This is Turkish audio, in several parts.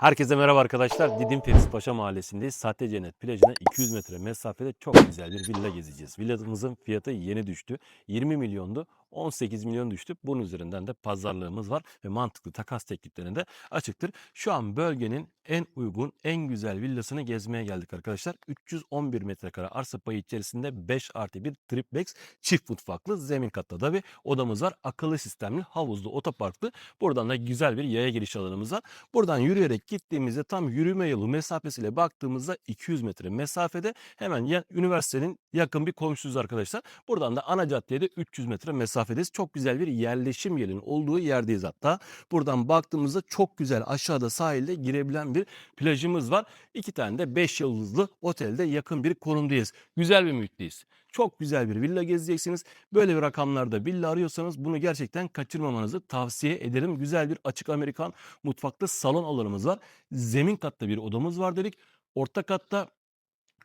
Herkese merhaba arkadaşlar. Didim Feriz Paşa Mahallesi'ndeyiz. Sahte Cennet plajına 200 metre mesafede çok güzel bir villa gezeceğiz. Villamızın fiyatı yeni düştü. 20 milyondu. 18 milyon düştü. Bunun üzerinden de pazarlığımız var ve mantıklı takas tekliflerinde açıktır. Şu an bölgenin en uygun, en güzel villasını gezmeye geldik arkadaşlar. 311 metrekare arsa payı içerisinde 5 artı 1 triplex çift mutfaklı zemin katta da bir odamız var. Akıllı sistemli, havuzlu, otoparklı. Buradan da güzel bir yaya giriş alanımız var. Buradan yürüyerek gittiğimizde tam yürüme yolu mesafesiyle baktığımızda 200 metre mesafede hemen ya, üniversitenin yakın bir komşusuz arkadaşlar. Buradan da ana caddeye de 300 metre mesafedeyiz. Çok güzel bir yerleşim yerinin olduğu yerdeyiz hatta. Buradan baktığımızda çok güzel aşağıda sahilde girebilen bir plajımız var. İki tane de 5 yıldızlı otelde yakın bir konumdayız. Güzel bir muhitteyiz. Çok güzel bir villa gezeceksiniz. Böyle bir rakamlarda villa arıyorsanız bunu gerçekten kaçırmamanızı tavsiye ederim. Güzel bir açık Amerikan mutfakta salon alanımız var. Zemin katta bir odamız var dedik. Orta katta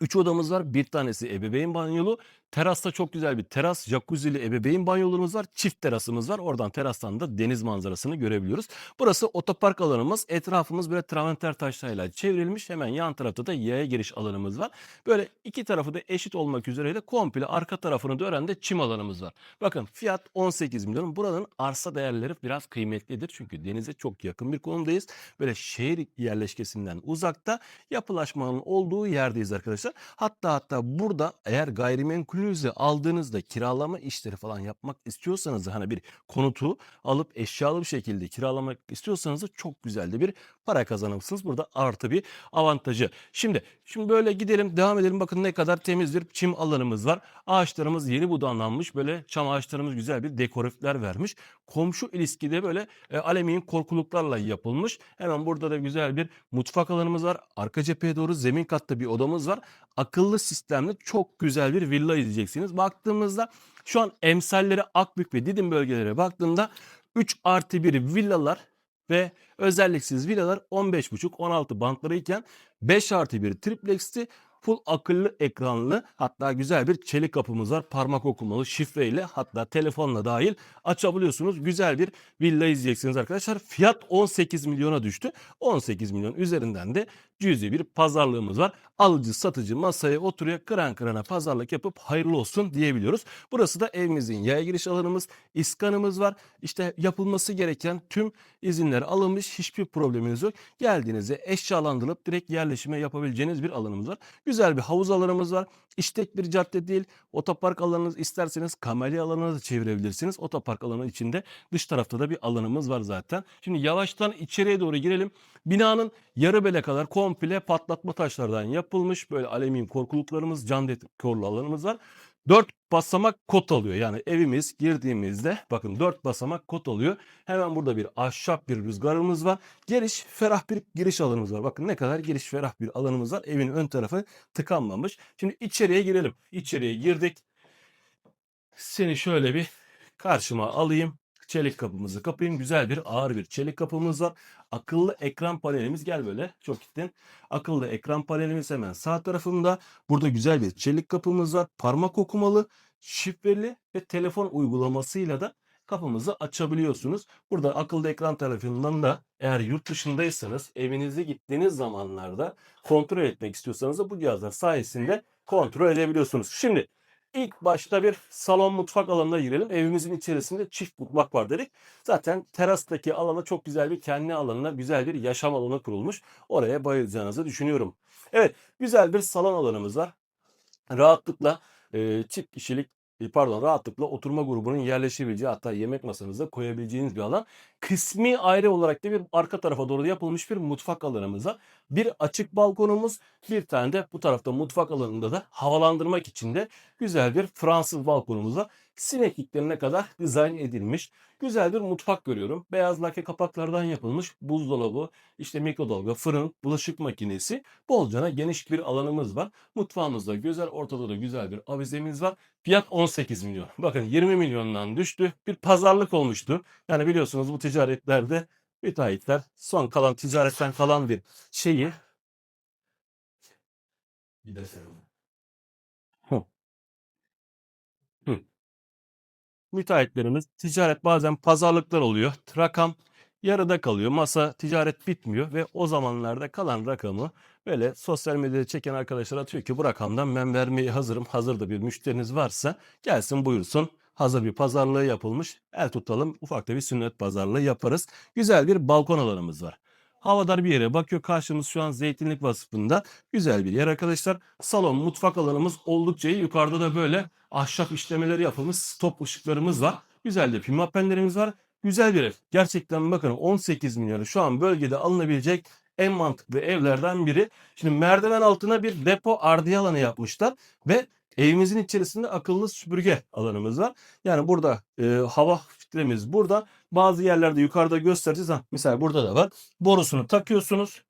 3 odamız var. Bir tanesi ebeveyn banyolu. Terasta çok güzel bir teras, jacuzzi'li ebeveyn banyolarımız var. Çift terasımız var. Oradan terastan da deniz manzarasını görebiliyoruz. Burası otopark alanımız. Etrafımız böyle traventer taşlarıyla çevrilmiş. Hemen yan tarafta da yaya giriş alanımız var. Böyle iki tarafı da eşit olmak üzere de komple arka tarafını da ören de çim alanımız var. Bakın fiyat 18 milyon. Buranın arsa değerleri biraz kıymetlidir. Çünkü denize çok yakın bir konumdayız. Böyle şehir yerleşkesinden uzakta yapılaşmanın olduğu yerdeyiz arkadaşlar. Hatta hatta burada eğer gayrimenkulünüzü aldığınızda kiralama işleri falan yapmak istiyorsanız hani bir konutu alıp eşyalı bir şekilde kiralamak istiyorsanız da çok güzel de bir para kazanırsınız. Burada artı bir avantajı. Şimdi şimdi böyle gidelim devam edelim. Bakın ne kadar temiz bir çim alanımız var. Ağaçlarımız yeni budanlanmış. Böyle çam ağaçlarımız güzel bir dekoratifler vermiş. Komşu ilişkide böyle e, alüminyum korkuluklarla yapılmış. Hemen burada da güzel bir mutfak alanımız var. Arka cepheye doğru zemin katta bir odamız var. Akıllı sistemli çok güzel bir villa izleyeceksiniz. Baktığımızda şu an emsalleri Akbük ve Didim bölgelere baktığımda 3 artı 1 villalar ve özelliksiz villalar 15,5-16 bantlarıyken 5 artı 1 triplexti full akıllı ekranlı hatta güzel bir çelik kapımız var. Parmak okumalı şifreyle hatta telefonla dahil açabiliyorsunuz. Güzel bir villa izleyeceksiniz arkadaşlar. Fiyat 18 milyona düştü. 18 milyon üzerinden de cüzi bir pazarlığımız var. Alıcı satıcı masaya oturuyor kıran kırana pazarlık yapıp hayırlı olsun diyebiliyoruz. Burası da evimizin yaya giriş alanımız, iskanımız var. İşte yapılması gereken tüm izinler alınmış hiçbir probleminiz yok. Geldiğinizde eşyalandırılıp direkt yerleşime yapabileceğiniz bir alanımız var. Güzel bir havuz alanımız var. İştek bir cadde değil. Otopark alanınız isterseniz kamelya alanına da çevirebilirsiniz. Otopark alanı içinde dış tarafta da bir alanımız var zaten. Şimdi yavaştan içeriye doğru girelim. Binanın yarı bele kadar komple patlatma taşlardan yapılmış. Böyle alüminyum korkuluklarımız, cam dekorlu alanımız var. 4 basamak kot alıyor. Yani evimiz girdiğimizde bakın 4 basamak kot alıyor. Hemen burada bir ahşap bir rüzgarımız var. Giriş ferah bir giriş alanımız var. Bakın ne kadar giriş ferah bir alanımız var. Evin ön tarafı tıkanmamış. Şimdi içeriye girelim. İçeriye girdik. Seni şöyle bir karşıma alayım. Çelik kapımızı kapayım. Güzel bir ağır bir çelik kapımız var. Akıllı ekran panelimiz gel böyle çok gittin. Akıllı ekran panelimiz hemen sağ tarafında. Burada güzel bir çelik kapımız var. Parmak okumalı, şifreli ve telefon uygulamasıyla da kapımızı açabiliyorsunuz. Burada akıllı ekran tarafından da eğer yurt dışındaysanız evinize gittiğiniz zamanlarda kontrol etmek istiyorsanız da bu cihazlar sayesinde kontrol edebiliyorsunuz. Şimdi ilk başta bir salon mutfak alanına girelim. Evimizin içerisinde çift mutfak var dedik. Zaten terastaki alana çok güzel bir kendi alanına güzel bir yaşam alanı kurulmuş. Oraya bayılacağınızı düşünüyorum. Evet güzel bir salon alanımız var. Rahatlıkla e, çift kişilik pardon rahatlıkla oturma grubunun yerleşebileceği hatta yemek masanızda koyabileceğiniz bir alan. Kısmi ayrı olarak da bir arka tarafa doğru yapılmış bir mutfak alanımız var. Bir açık balkonumuz bir tane de bu tarafta mutfak alanında da havalandırmak için de güzel bir Fransız balkonumuz var. Sinekliklerine kadar dizayn edilmiş. Güzel bir mutfak görüyorum. Beyaz lake kapaklardan yapılmış buzdolabı, işte mikrodalga, fırın, bulaşık makinesi. Bolcana geniş bir alanımız var. Mutfağımızda güzel, ortada da güzel bir avizemiz var. Fiyat 18 milyon. Bakın 20 milyondan düştü. Bir pazarlık olmuştu. Yani biliyorsunuz bu ticaretlerde müteahhitler son kalan ticaretten kalan bir şeyi bir de Hı. Müteahhitlerimiz ticaret bazen pazarlıklar oluyor. Rakam yarıda kalıyor. Masa ticaret bitmiyor ve o zamanlarda kalan rakamı böyle sosyal medyada çeken arkadaşlar atıyor ki bu rakamdan ben vermeye hazırım. Hazırda bir müşteriniz varsa gelsin buyursun. Hazır bir pazarlığı yapılmış. El tutalım ufak da bir sünnet pazarlığı yaparız. Güzel bir balkon alanımız var. Havadar bir yere bakıyor. Karşımız şu an zeytinlik vasfında. Güzel bir yer arkadaşlar. Salon, mutfak alanımız oldukça iyi. Yukarıda da böyle ahşap işlemeleri yapılmış stop ışıklarımız var. Güzel de pimapenlerimiz var. Güzel bir ev. Gerçekten bakın 18 milyonu şu an bölgede alınabilecek en mantıklı evlerden biri. Şimdi merdiven altına bir depo ardiye alanı yapmışlar ve evimizin içerisinde akıllı süpürge alanımız var. Yani burada e, hava filtremiz burada. Bazı yerlerde yukarıda göstereceğiz. Ha, mesela burada da var. Borusunu takıyorsunuz.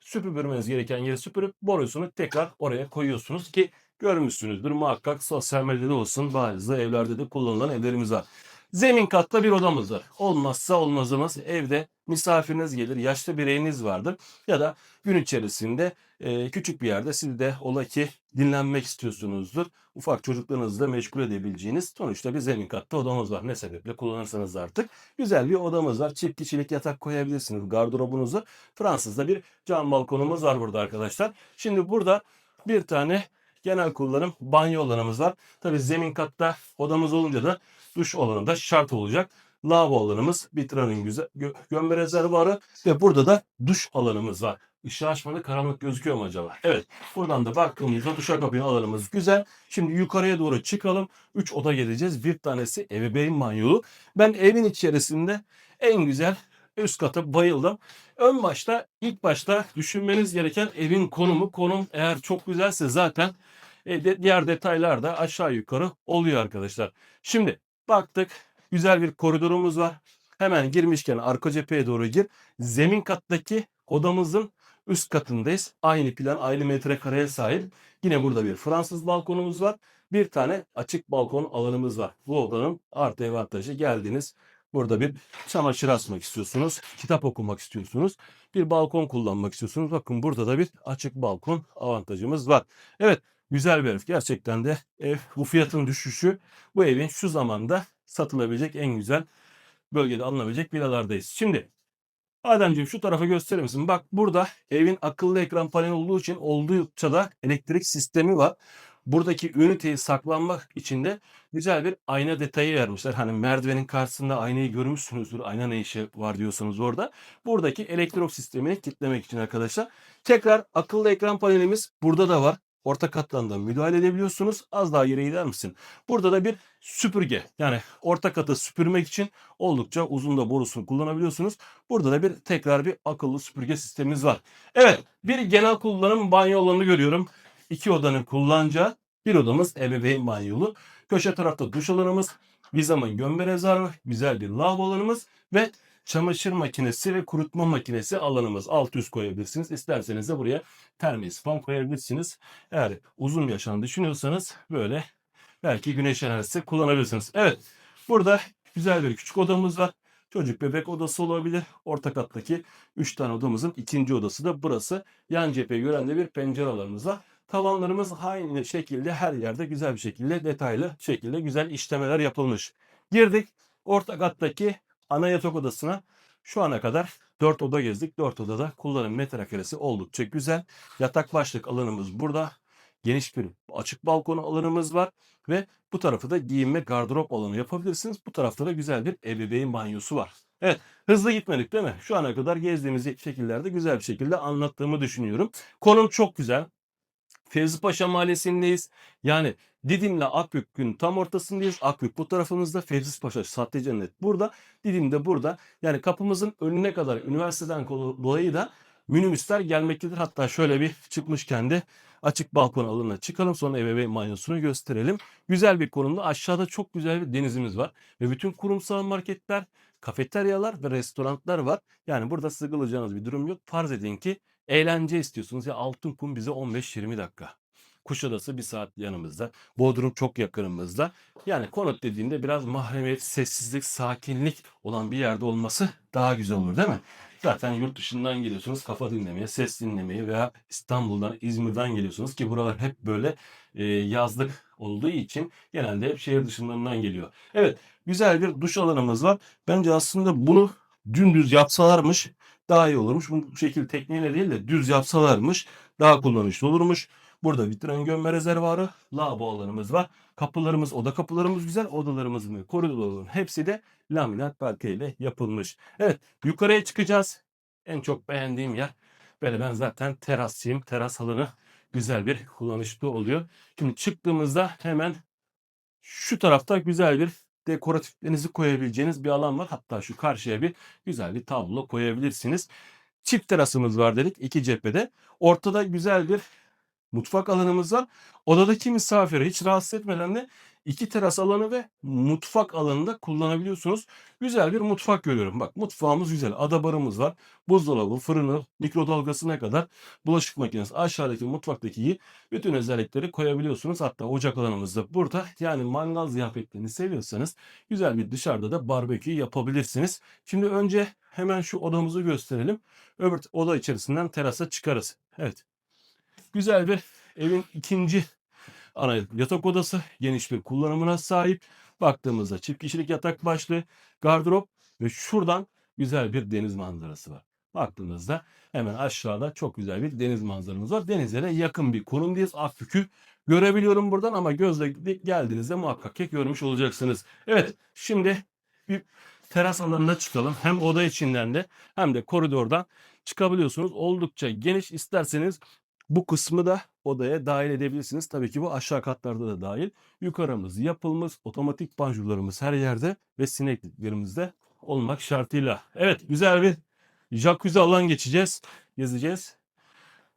Süpürmeniz gereken yeri süpürüp borusunu tekrar oraya koyuyorsunuz ki görmüşsünüzdür muhakkak sosyal medyada olsun bazı evlerde de kullanılan evlerimiz var. Zemin katta bir odamız var. Olmazsa olmazımız evde misafiriniz gelir, yaşlı bireyiniz vardır ya da gün içerisinde e, küçük bir yerde siz de ola ki dinlenmek istiyorsunuzdur. Ufak çocuklarınızı da meşgul edebileceğiniz sonuçta bir zemin katta odamız var. Ne sebeple kullanırsanız artık. Güzel bir odamız var. Çift kişilik yatak koyabilirsiniz gardırobunuzu. Fransız'da bir cam balkonumuz var burada arkadaşlar. Şimdi burada bir tane genel kullanım banyo alanımız var. Tabi zemin katta odamız olunca da duş alanı da şart olacak. Lavabo alanımız, Bitra'nın güzel gö- gömme rezervuarı ve burada da duş alanımız var. Işığı açmadı karanlık gözüküyor mu acaba? Evet. Buradan da baktığımızda duşakabin alanımız güzel. Şimdi yukarıya doğru çıkalım. 3 oda geleceğiz. Bir tanesi ebeveyn banyolu. Ben evin içerisinde en güzel üst kata bayıldım. Ön başta ilk başta düşünmeniz gereken evin konumu. Konum eğer çok güzelse zaten e, de- diğer detaylar da aşağı yukarı oluyor arkadaşlar. Şimdi baktık güzel bir koridorumuz var. Hemen girmişken arka cepheye doğru gir. Zemin kattaki odamızın üst katındayız. Aynı plan, aynı metrekareye sahip. Yine burada bir Fransız balkonumuz var. Bir tane açık balkon alanımız var. Bu odanın artı avantajı geldiniz. Burada bir çamaşır asmak istiyorsunuz, kitap okumak istiyorsunuz, bir balkon kullanmak istiyorsunuz. Bakın burada da bir açık balkon avantajımız var. Evet, güzel bir ev. Gerçekten de ev bu fiyatın düşüşü bu evin şu zamanda satılabilecek en güzel bölgede alınabilecek villalardayız. Şimdi Ademciğim şu tarafa gösterir misin? Bak burada evin akıllı ekran paneli olduğu için oldukça da elektrik sistemi var. Buradaki üniteyi saklanmak için de güzel bir ayna detayı vermişler. Hani merdivenin karşısında aynayı görmüşsünüzdür. Ayna ne işi var diyorsanız orada. Buradaki elektrik sistemini kilitlemek için arkadaşlar. Tekrar akıllı ekran panelimiz burada da var. Orta kattan da müdahale edebiliyorsunuz. Az daha geri gider misin? Burada da bir süpürge. Yani orta katı süpürmek için oldukça uzun da borusunu kullanabiliyorsunuz. Burada da bir tekrar bir akıllı süpürge sistemimiz var. Evet bir genel kullanım banyo alanı görüyorum. İki odanın kullanacağı bir odamız ebeveyn banyolu. Köşe tarafta duş alanımız, Vizam'ın gömme rezervi, güzel bir lavabo alanımız ve çamaşır makinesi ve kurutma makinesi alanımız. Alt üst koyabilirsiniz. İsterseniz de buraya termosifon koyabilirsiniz. Eğer uzun yaşam düşünüyorsanız böyle belki güneş enerjisi kullanabilirsiniz. Evet burada güzel bir küçük odamız var. Çocuk bebek odası olabilir. Orta kattaki 3 tane odamızın ikinci odası da burası. Yan cepheye gören de bir pencere alanımız var. Tavanlarımız aynı şekilde her yerde güzel bir şekilde detaylı şekilde güzel işlemeler yapılmış. Girdik orta kattaki ana yatak odasına şu ana kadar 4 oda gezdik. 4 odada kullanım metrekaresi oldukça güzel. Yatak başlık alanımız burada. Geniş bir açık balkon alanımız var ve bu tarafı da giyinme gardırop alanı yapabilirsiniz. Bu tarafta da güzel bir ebeveyn banyosu var. Evet hızlı gitmedik değil mi? Şu ana kadar gezdiğimiz şekillerde güzel bir şekilde anlattığımı düşünüyorum. Konum çok güzel. Fevzi Paşa Mahallesi'ndeyiz. Yani Didim'le Akbük'ün tam ortasındayız. Akbük bu tarafımızda. Fevzi Paşa Sahte Cennet burada. Didim de burada. Yani kapımızın önüne kadar üniversiteden dolayı da minibüsler gelmektedir. Hatta şöyle bir çıkmışken de açık balkon alanına çıkalım. Sonra ebeveyn banyosunu gösterelim. Güzel bir konumda. Aşağıda çok güzel bir denizimiz var. Ve bütün kurumsal marketler, kafeteryalar ve restoranlar var. Yani burada sıkılacağınız bir durum yok. Farz edin ki eğlence istiyorsunuz. Ya Altın Kum bize 15-20 dakika. Kuşadası bir saat yanımızda. Bodrum çok yakınımızda. Yani konut dediğinde biraz mahremiyet, sessizlik, sakinlik olan bir yerde olması daha güzel olur değil mi? Zaten yurt dışından geliyorsunuz kafa dinlemeye, ses dinlemeye veya İstanbul'dan, İzmir'den geliyorsunuz ki buralar hep böyle e, yazlık olduğu için genelde hep şehir dışından geliyor. Evet, güzel bir duş alanımız var. Bence aslında bunu dümdüz yapsalarmış daha iyi olurmuş. Bu şekil tekniğiyle değil de düz yapsalarmış daha kullanışlı olurmuş. Burada vitrin gömme rezervuarı, lavabo alanımız var. Kapılarımız, oda kapılarımız güzel. Odalarımızın ve koridorların hepsi de laminat parke ile yapılmış. Evet, yukarıya çıkacağız. En çok beğendiğim yer. Böyle ben zaten terasçıyım. Teras alanı güzel bir kullanışlı oluyor. Şimdi çıktığımızda hemen şu tarafta güzel bir dekoratiflerinizi koyabileceğiniz bir alan var. Hatta şu karşıya bir güzel bir tablo koyabilirsiniz. Çift terasımız var dedik iki cephede. Ortada güzel bir mutfak alanımız var. Odadaki misafiri hiç rahatsız etmeden de iki teras alanı ve mutfak alanında kullanabiliyorsunuz. Güzel bir mutfak görüyorum. Bak mutfağımız güzel. Adabarımız var. Buzdolabı, fırını, mikrodalgasına kadar bulaşık makinesi aşağıdaki mutfaktaki bütün özellikleri koyabiliyorsunuz. Hatta ocak alanımız da burada. Yani mangal ziyafetlerini seviyorsanız güzel bir dışarıda da barbekü yapabilirsiniz. Şimdi önce hemen şu odamızı gösterelim. Öbür oda içerisinden terasa çıkarız. Evet. Güzel bir evin ikinci ana yatak odası. Geniş bir kullanımına sahip. Baktığımızda çift kişilik yatak başlığı, gardırop ve şuradan güzel bir deniz manzarası var. Baktığınızda hemen aşağıda çok güzel bir deniz manzaramız var. Denize de yakın bir konumdayız. Akbükü görebiliyorum buradan ama gözle geldiğinizde muhakkak ki görmüş olacaksınız. Evet şimdi bir teras alanına çıkalım. Hem oda içinden de hem de koridordan çıkabiliyorsunuz. Oldukça geniş isterseniz bu kısmı da odaya dahil edebilirsiniz. Tabii ki bu aşağı katlarda da dahil. Yukarımız yapılmış, otomatik banjolarımız her yerde ve sinekliklerimiz de olmak şartıyla. Evet güzel bir jacuzzi alan geçeceğiz, gezeceğiz.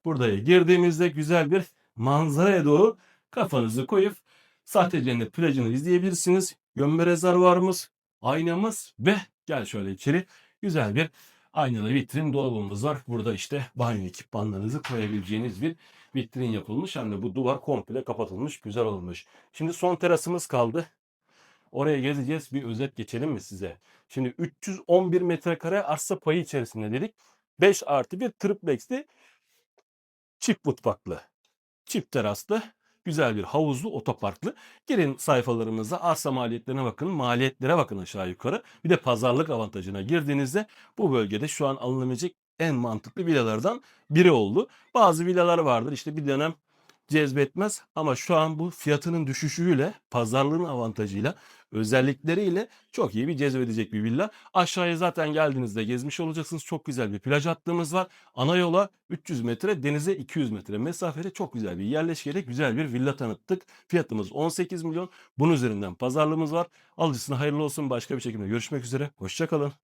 Buraya girdiğimizde güzel bir manzaraya doğru kafanızı koyup Sahte plajını izleyebilirsiniz. Gömme rezervuarımız, aynamız ve gel şöyle içeri güzel bir aynalı vitrin dolabımız var. Burada işte banyo ekipmanlarınızı koyabileceğiniz bir vitrin yapılmış. Hem de bu duvar komple kapatılmış, güzel olmuş. Şimdi son terasımız kaldı. Oraya gezeceğiz. Bir özet geçelim mi size? Şimdi 311 metrekare arsa payı içerisinde dedik. 5 artı bir triplexli çift mutfaklı, çift teraslı, güzel bir havuzlu otoparklı. Girin sayfalarımıza arsa maliyetlerine bakın, maliyetlere bakın aşağı yukarı. Bir de pazarlık avantajına girdiğinizde bu bölgede şu an alınabilecek en mantıklı villalardan biri oldu. Bazı villalar vardır işte bir dönem cezbetmez ama şu an bu fiyatının düşüşüyle, pazarlığın avantajıyla, özellikleriyle çok iyi bir cezbedecek bir villa. Aşağıya zaten geldiğinizde gezmiş olacaksınız. Çok güzel bir plaj hattımız var. Ana yola 300 metre, denize 200 metre mesafede çok güzel bir yerleşkede güzel bir villa tanıttık. Fiyatımız 18 milyon. Bunun üzerinden pazarlığımız var. Alıcısına hayırlı olsun. Başka bir şekilde görüşmek üzere. Hoşçakalın.